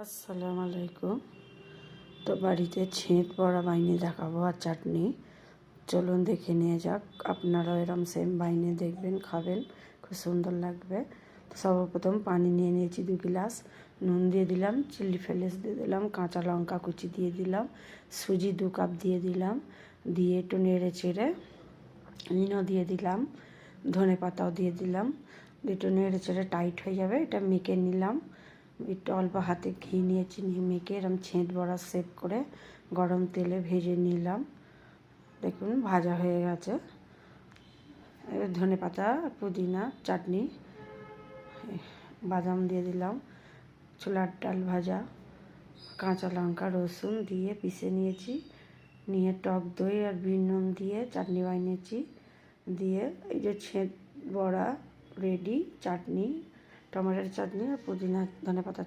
আসসালামু আলাইকুম। তো বাড়িতে ছেঁট বড়া বাইনে দেখাবো আর চাটনি। চলুন দেখে নিয়ে যাক। আপনারাও এরম সেম বাইনে দেখবেন, খাবেন। খুব সুন্দর লাগবে। তো সর্বপ্রথম পানি নিয়ে নিয়েছি দু গ্লাস। নুন দিয়ে দিলাম, চিলি ফ্লেক্স দিয়ে দিলাম, কাঁচা লঙ্কা কুচি দিয়ে দিলাম, সুজি দু কাপ দিয়ে দিলাম, দিয়ে একটু নেড়ে চেড়ে ইনো দিয়ে দিলাম, ধনে পাতাও দিয়ে দিলাম। একটু নেড়ে চেড়ে টাইট হয়ে যাবে, এটা মেখে নিলাম। একটু অল্প হাতে ঘি নিয়েছি নিয়ে মেখে এরম ছেঁট বড়া সেভ করে গরম তেলে ভেজে নিলাম। দেখুন, ভাজা হয়ে গেছে। ধনে পাতা, পুদিনা, চাটনি বাদাম দিয়ে দিলাম। ছোলার ডাল ভাজা, কাঁচা লঙ্কা, রসুন দিয়ে পিষে নিয়েছি। নিয়ে টক দই আর বিন নুন দিয়ে চাটনি বানিয়েছি। দিয়ে এই যে ছেঁট বড়া, রেডি, চাটনি টমেটোর চাটনি আর পুদিনা ধনে পাতার